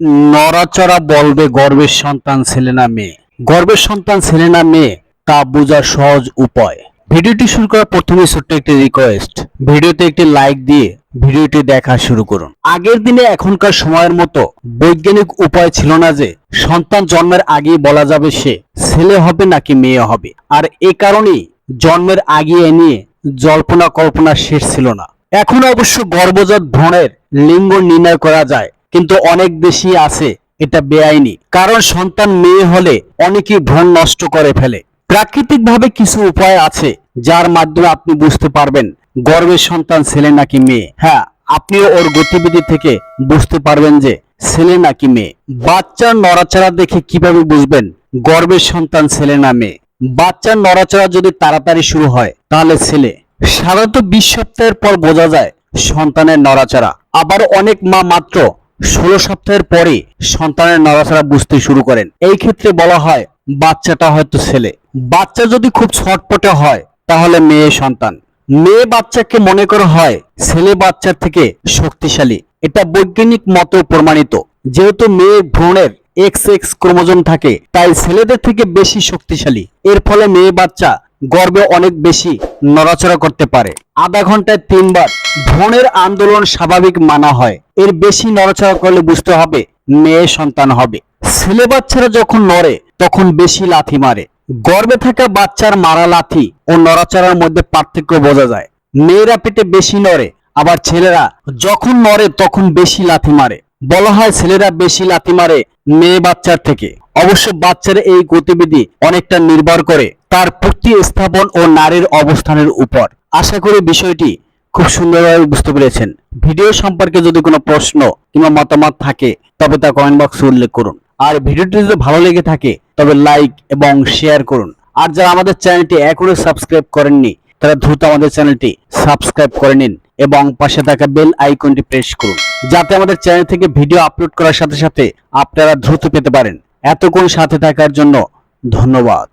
নড়াচড়া বলবে গর্বের সন্তান, ছেলে না মেয়ে। গর্বের সন্তান, ছেলে না মেয়ে, তা বোঝার সহজ উপায়। ভিডিওটি শুরু করার প্রথমে ছোট্ট একটি রিকোয়েস্ট ভিডিওতে একটি লাইক দিয়ে ভিডিওটি দেখা শুরু করুন। আগের দিনে এখনকার সময়ের মতো বৈজ্ঞানিক উপায় ছিল না যে, সন্তান জন্মের আগেই বলা যাবে সে ছেলে হবে নাকি মেয়ে হবে। আর এ কারণেই জন্মের আগে এ নিয়ে জল্পনা কল্পনা শেষ ছিল না। এখন অবশ্য গর্ভজাত ভ্রণের লিঙ্গ নির্ণয় করা যায়। কিন্তু অনেক বেশি আছে, এটা বেআইনি। কারণ সন্তান মেয়ে হলে অনেকেই ভ্রণ নষ্ট করে ফেলে। প্রাকৃতিকভাবে কিছু উপায় আছে, যার মাধ্যমে আপনি বুঝতে পারবেন গর্বের সন্তান ছেলে নাকি মেয়ে। হ্যাঁ আপনিও ওর গতিবিধি থেকে বুঝতে পারবেন যে ছেলে নাকি মেয়ে। বাচ্চার নড়াচড়া দেখে কীভাবে বুঝবেন গর্বের সন্তান ছেলে না মেয়ে? বাচ্চার নড়াচড়া যদি তাড়াতাড়ি শুরু হয়, তাহলে ছেলে। সাধারণত বিশ সপ্তাহের পর বোঝা যায় সন্তানের নড়াচড়া। আবার অনেক মা মাত্র ষোলো সপ্তাহের পরে সন্তানের নড়াচড়া বুঝতে শুরু করেন। এই ক্ষেত্রে বলা হয়, বাচ্চাটা হয়তো ছেলে। বাচ্চা যদি খুব ছটপটে হয়, তাহলে মেয়ে সন্তান। মেয়ে বাচ্চাকে মনে করা হয়, ছেলে বাচ্চার থেকে শক্তিশালী। এটা বৈজ্ঞানিক মতে প্রমাণিত। যেহেতু মেয়ে ভ্রূণের এক্স এক্স ক্রোমোজোম থাকে, তাই ছেলেদের থেকে বেশি শক্তিশালী। এর ফলে মেয়ে বাচ্চা গর্বে অনেক বেশি নড়াচড়া করতে পারে। আধা ঘন্টায় তিনবার ভ্রূণের আন্দোলন স্বাভাবিক মানা হয়। এর বেশি নড়াচড়া করলে বুঝতে হবে মেয়ে সন্তান হবে। ছেলে বাচ্চারা যখন নড়ে, তখন বেশি লাথি মারে। গর্বে থাকা বাচ্চার মারা লাথি ও নড়াচড়ার মধ্যে পার্থক্য বোঝা যায়। মেয়েরা পেটে বেশি নড়ে, আবার ছেলেরা যখন নড়ে, তখন বেশি লাথি মারে। বলা হয় ছেলেরা বেশি লাথি মারে মেয়ে বাচ্চার থেকে। অবশ্য বাচ্চার এই গতিবিধি অনেকটা নির্ভর করে। তার প্রতি স্থাপন ও নারীর অবস্থানের উপর। আশা করি বিষয়টি খুব সুন্দরভাবে বুঝতে পেরেছেন। ভিডিও সম্পর্কে যদি কোনো প্রশ্ন কিংবা মতামত থাকে, তবে তা কমেন্ট বক্সে উল্লেখ করুন। আর ভিডিওটি যদি ভালো লেগে থাকে, তবে লাইক এবং শেয়ার করুন। আর যারা আমাদের চ্যানেলটি এখনও সাবস্ক্রাইব করেননি, তারা দ্রুত আমাদের চ্যানেলটি সাবস্ক্রাইব করে নিন এবং পাশে থাকা বেল আইকনটি প্রেস করুন, যাতে আমাদের চ্যানেল থেকে ভিডিও আপলোড করার সাথে সাথে আপনারা দ্রুত পেতে পারেন। এতক্ষণ সাথে থাকার জন্য ধন্যবাদ।